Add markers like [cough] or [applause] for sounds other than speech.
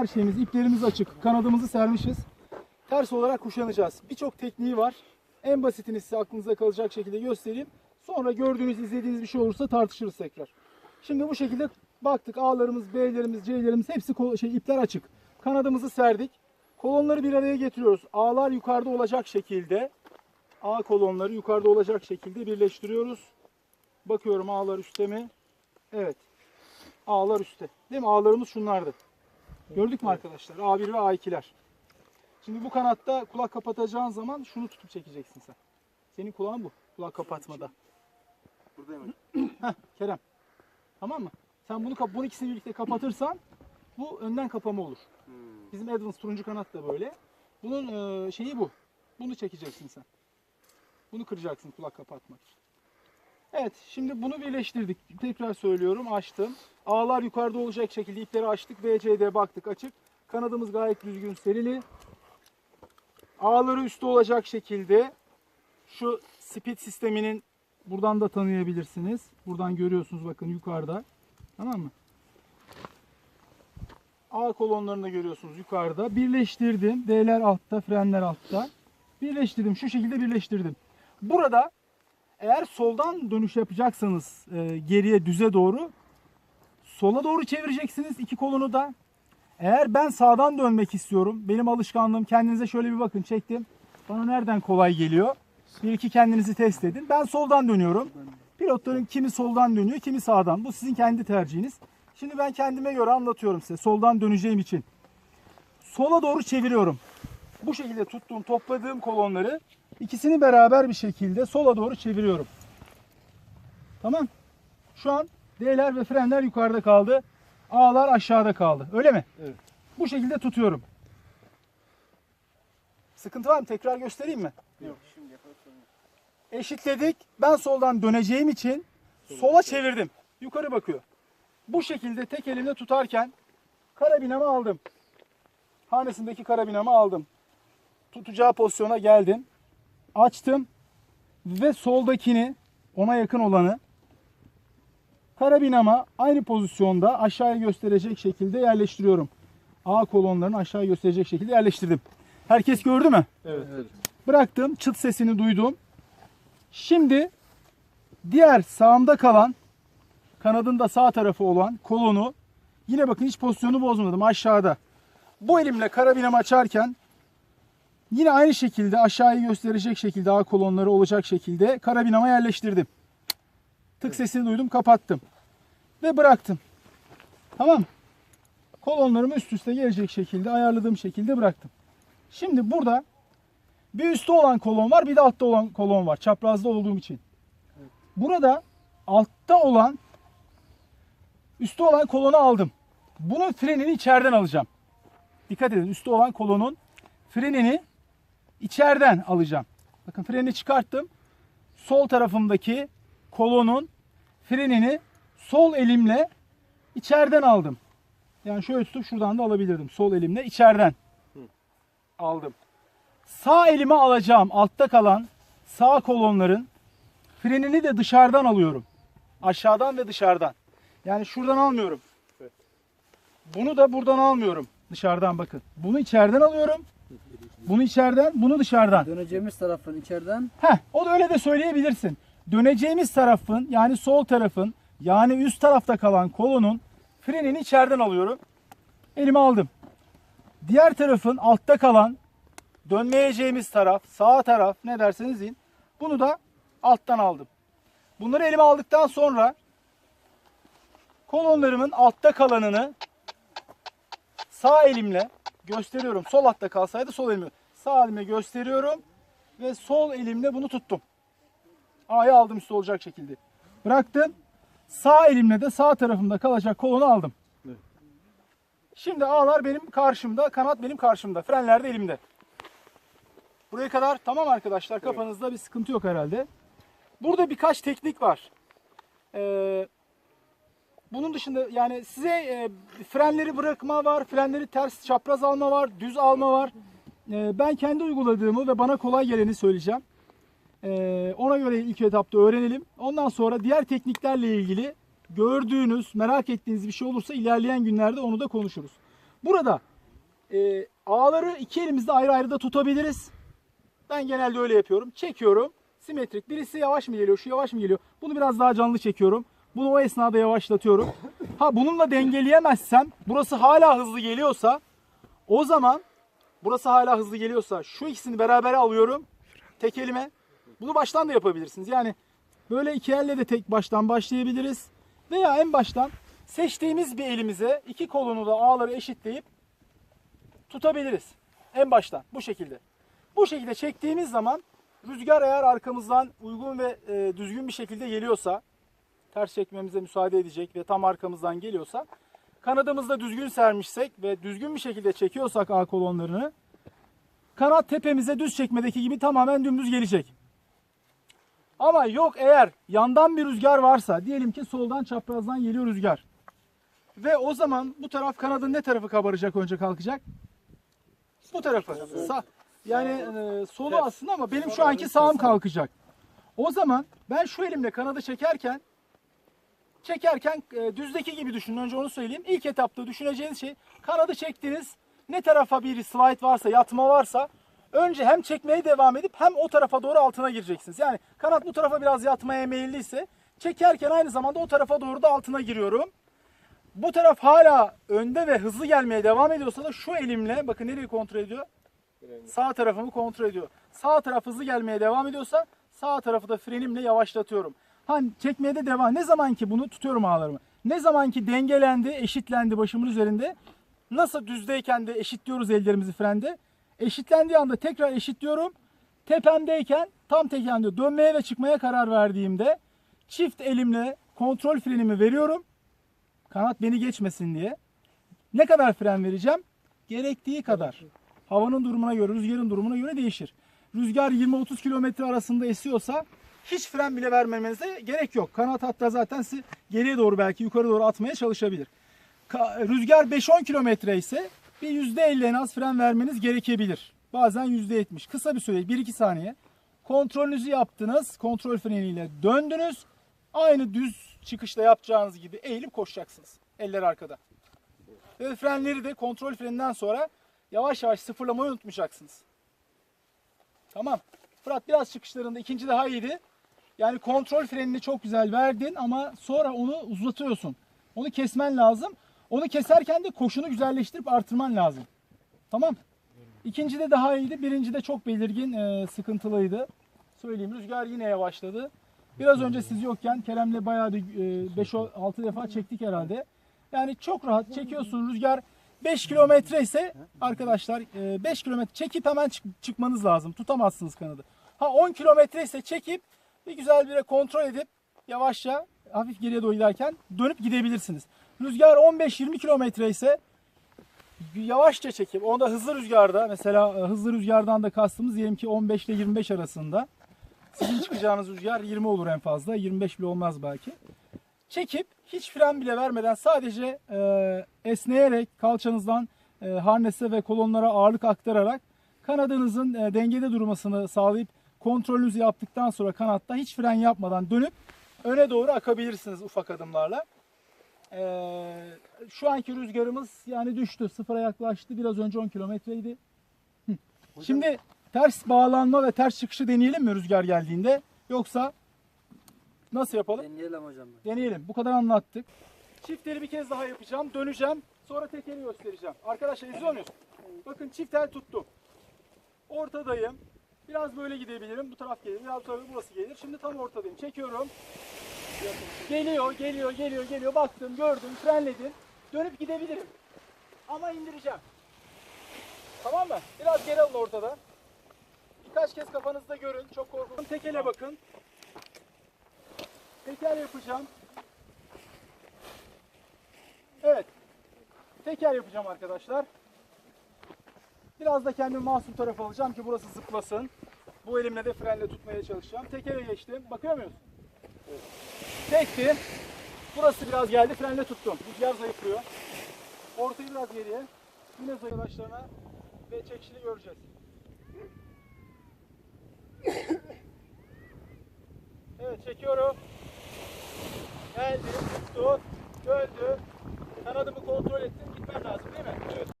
her şeyimiz, iplerimiz açık, kanadımızı sermişiz. Ters olarak kuşanacağız. Birçok tekniği var. En basitini size aklınıza kalacak şekilde göstereyim. Sonra gördüğünüz, izlediğiniz bir şey olursa tartışırız tekrar. Şimdi bu şekilde baktık A'larımız, B'lerimiz, C'lerimiz hepsi şey, ipler açık. Kanadımızı serdik. Kolonları bir araya getiriyoruz. A'lar yukarıda olacak şekilde A kolonları yukarıda olacak şekilde birleştiriyoruz. Bakıyorum A'lar üstte mi? Evet. A'lar üstte. Değil mi? A'larımız şunlardı. Gördük mü arkadaşlar? A1 ve A2'ler. Şimdi bu kanatta kulak kapatacağın zaman şunu tutup çekeceksin sen. Senin kulağın bu. Kulak kapatmada. Buradayım. [clears throat] Heh, Kerem. Tamam mı? Sen bunu bunu ikisini birlikte kapatırsan bu önden kapama olur. Hmm. Bizim Advance turuncu kanat da böyle. Bunun e, şeyi bu. Bunu çekeceksin sen. Bunu kıracaksın kulak kapatmak için. Evet şimdi bunu birleştirdik. Tekrar söylüyorum açtım. Ağlar yukarıda olacak şekilde ipleri açtık. BCD baktık açık. Kanadımız gayet düzgün serili. Ağları üstte olacak şekilde şu speed sisteminin buradan da tanıyabilirsiniz. Buradan görüyorsunuz bakın yukarıda. Tamam mı? A kolonlarını da görüyorsunuz yukarıda. Birleştirdim. D'ler altta, frenler altta. Birleştirdim. Şu şekilde birleştirdim. Burada eğer soldan dönüş yapacaksanız e, geriye düze doğru sola doğru çevireceksiniz iki kolonu da. Eğer ben sağdan dönmek istiyorum. Benim alışkanlığım kendinize şöyle bir bakın çektim. Bana nereden kolay geliyor? Bir iki kendinizi test edin. Ben soldan dönüyorum. Pilotların kimi soldan dönüyor, kimi sağdan. Bu sizin kendi tercihiniz. Şimdi ben kendime göre anlatıyorum size. Soldan döneceğim için. Sola doğru çeviriyorum. Bu şekilde tuttuğum, topladığım kolonları ikisini beraber bir şekilde sola doğru çeviriyorum. Tamam. Şu an D'ler ve frenler yukarıda kaldı. A'lar aşağıda kaldı. Öyle mi? Evet. Bu şekilde tutuyorum. Sıkıntı var mı? Tekrar göstereyim mi? Yok şimdi eşitledik. Ben soldan döneceğim için sola çevirdim. Yukarı bakıyor. Bu şekilde tek elimle tutarken karabinamı aldım. Hanesindeki karabinamı aldım. Tutacağı pozisyona geldim. Açtım ve soldakini ona yakın olanı karabinama aynı pozisyonda aşağıya gösterecek şekilde yerleştiriyorum. A kolonlarını aşağı gösterecek şekilde yerleştirdim. Herkes gördü mü? Evet. evet. Bıraktım. Çıt sesini duydum. Şimdi diğer sağımda kalan kanadın da sağ tarafı olan kolonu yine bakın hiç pozisyonu bozmadım aşağıda. Bu elimle karabinamı açarken yine aynı şekilde aşağıyı gösterecek şekilde A kolonları olacak şekilde karabinama yerleştirdim. Tık sesini duydum kapattım. Ve bıraktım. Tamam. Kolonlarımı üst üste gelecek şekilde ayarladığım şekilde bıraktım. Şimdi burada bir üstte olan kolon var, bir de altta olan kolon var. Çaprazda olduğum için. Burada altta olan, üstte olan kolonu aldım. Bunun frenini içeriden alacağım. Dikkat edin, üstte olan kolonun frenini içeriden alacağım. Bakın freni çıkarttım. Sol tarafımdaki kolonun frenini sol elimle içeriden aldım. Yani şöyle tutup şuradan da alabilirdim. Sol elimle içeriden aldım. Sağ elime alacağım altta kalan sağ kolonların frenini de dışarıdan alıyorum. Aşağıdan ve dışarıdan. Yani şuradan almıyorum. Evet. Bunu da buradan almıyorum. Dışarıdan bakın. Bunu içeriden alıyorum. Bunu içeriden, bunu dışarıdan. Döneceğimiz tarafın içeriden Heh, o da öyle de söyleyebilirsin. Döneceğimiz tarafın yani sol tarafın yani üst tarafta kalan kolonun frenini içeriden alıyorum. Elime aldım. Diğer tarafın altta kalan dönmeyeceğimiz taraf, sağ taraf ne derseniz deyin. Bunu da alttan aldım. Bunları elime aldıktan sonra kolonlarımın altta kalanını sağ elimle gösteriyorum. Sol altta kalsaydı sol elimi. Sağ elime gösteriyorum ve sol elimle bunu tuttum. A'yı aldım üstü olacak şekilde. Bıraktım. Sağ elimle de sağ tarafımda kalacak kolonu aldım. Evet. Şimdi A'lar benim karşımda, kanat benim karşımda. Frenler de elimde. Buraya kadar tamam arkadaşlar. Kafanızda bir sıkıntı yok herhalde. Burada birkaç teknik var. Ee, bunun dışında yani size e, frenleri bırakma var, frenleri ters çapraz alma var, düz alma var. Ee, ben kendi uyguladığımı ve bana kolay geleni söyleyeceğim. Ee, ona göre ilk etapta öğrenelim. Ondan sonra diğer tekniklerle ilgili gördüğünüz, merak ettiğiniz bir şey olursa ilerleyen günlerde onu da konuşuruz. Burada e, ağları iki elimizde ayrı ayrı da tutabiliriz. Ben genelde öyle yapıyorum. Çekiyorum. Simetrik. Birisi yavaş mı geliyor, şu yavaş mı geliyor? Bunu biraz daha canlı çekiyorum. Bunu o esnada yavaşlatıyorum. Ha bununla dengeleyemezsem, burası hala hızlı geliyorsa o zaman burası hala hızlı geliyorsa şu ikisini beraber alıyorum. Tek elime. Bunu baştan da yapabilirsiniz. Yani böyle iki elle de tek baştan başlayabiliriz. Veya en baştan seçtiğimiz bir elimize iki kolunu da ağları eşitleyip tutabiliriz. En baştan bu şekilde. Bu şekilde çektiğimiz zaman rüzgar eğer arkamızdan uygun ve e, düzgün bir şekilde geliyorsa ters çekmemize müsaade edecek ve tam arkamızdan geliyorsa kanadımızda düzgün sermişsek ve düzgün bir şekilde çekiyorsak ağ kolonlarını kanat tepemize düz çekmedeki gibi tamamen dümdüz gelecek. Ama yok eğer yandan bir rüzgar varsa diyelim ki soldan çaprazdan geliyor rüzgar. Ve o zaman bu taraf kanadın ne tarafı kabaracak önce kalkacak? Bu tarafı. Sa- yani e, solu aslında ama benim şu anki sağım kalkacak. O zaman ben şu elimle kanadı çekerken çekerken e, düzdeki gibi düşünün. Önce onu söyleyeyim. İlk etapta düşüneceğiniz şey kanadı çektiniz. Ne tarafa bir slide varsa, yatma varsa önce hem çekmeye devam edip hem o tarafa doğru altına gireceksiniz. Yani kanat bu tarafa biraz yatmaya meyilliyse çekerken aynı zamanda o tarafa doğru da altına giriyorum. Bu taraf hala önde ve hızlı gelmeye devam ediyorsa da şu elimle bakın nereyi kontrol ediyor? Sağ tarafımı kontrol ediyor. Sağ taraf hızlı gelmeye devam ediyorsa sağ tarafı da frenimle yavaşlatıyorum. Hani çekmeye de devam. Ne zaman ki bunu tutuyorum ağlarımı. Ne zaman ki dengelendi, eşitlendi başımın üzerinde. Nasıl düzdeyken de eşitliyoruz ellerimizi frende. Eşitlendiği anda tekrar eşitliyorum. Tepemdeyken tam tekende dönmeye ve çıkmaya karar verdiğimde çift elimle kontrol frenimi veriyorum. Kanat beni geçmesin diye. Ne kadar fren vereceğim? Gerektiği kadar. Havanın durumuna göre, rüzgarın durumuna göre değişir. Rüzgar 20-30 kilometre arasında esiyorsa hiç fren bile vermemenize gerek yok. Kanat hatta zaten sizi geriye doğru belki yukarı doğru atmaya çalışabilir. Rüzgar 5-10 kilometre ise bir %50 en az fren vermeniz gerekebilir. Bazen %70. Kısa bir süre 1-2 saniye. Kontrolünüzü yaptınız. Kontrol freniyle döndünüz. Aynı düz çıkışta yapacağınız gibi eğilip koşacaksınız. Eller arkada. Ve frenleri de kontrol freninden sonra yavaş yavaş sıfırlamayı unutmayacaksınız. Tamam. Fırat biraz çıkışlarında ikinci daha iyiydi. Yani kontrol frenini çok güzel verdin ama sonra onu uzatıyorsun. Onu kesmen lazım. Onu keserken de koşunu güzelleştirip artırman lazım. Tamam. İkinci de daha iyiydi. Birinci de çok belirgin e, sıkıntılıydı. Söyleyeyim rüzgar yine yavaşladı. Biraz önce siz yokken Kerem'le bayağı bir 5-6 defa çektik herhalde. Yani çok rahat çekiyorsun. Rüzgar 5 kilometre ise arkadaşlar 5 kilometre çekip hemen çık- çıkmanız lazım. Tutamazsınız kanadı. Ha 10 kilometre ise çekip bir güzel bir kontrol edip yavaşça hafif geriye doğru giderken dönüp gidebilirsiniz. Rüzgar 15-20 kilometre ise yavaşça çekip onda hızlı rüzgarda mesela e, hızlı rüzgardan da kastımız diyelim ki 15 ile 25 arasında sizin çıkacağınız rüzgar 20 olur en fazla 25 bile olmaz belki. Çekip hiç fren bile vermeden sadece e, esneyerek kalçanızdan e, harnese ve kolonlara ağırlık aktararak kanadınızın e, dengede durmasını sağlayıp kontrolünüzü yaptıktan sonra kanatta hiç fren yapmadan dönüp öne doğru akabilirsiniz ufak adımlarla. Ee, şu anki rüzgarımız yani düştü. Sıfıra yaklaştı. Biraz önce 10 kilometreydi. Şimdi ters bağlanma ve ters çıkışı deneyelim mi rüzgar geldiğinde? Yoksa nasıl yapalım? Deneyelim hocam. Deneyelim. Bu kadar anlattık. Çiftleri bir kez daha yapacağım. Döneceğim. Sonra tekeri göstereceğim. Arkadaşlar izliyor muyuz? Bakın çift el tuttum. Ortadayım. Biraz böyle gidebilirim. Bu taraf gelir. Biraz böyle burası gelir. Şimdi tam ortadayım. Çekiyorum. Geliyor, geliyor, geliyor, geliyor. Baktım, gördüm, frenledim. Dönüp gidebilirim. Ama indireceğim. Tamam mı? Biraz geri alın ortada. Birkaç kez kafanızda görün. Çok korkun. Tekele bakın. Teker yapacağım. Evet. Teker yapacağım arkadaşlar. Biraz da kendimi masum tarafa alacağım ki burası zıplasın. Bu elimle de frenle tutmaya çalışacağım. Tekere geçtim. Bakıyor muyuz? Çektim. Burası biraz geldi. Frenle tuttum. Rüzgar zayıflıyor. Ortayı biraz geriye. Yine zayıf arkadaşlarına ve çekişini göreceğiz. Evet çekiyorum. Geldi, tuttu, döndü. Kanadımı kontrol ettim. Gitmem lazım değil mi? Evet.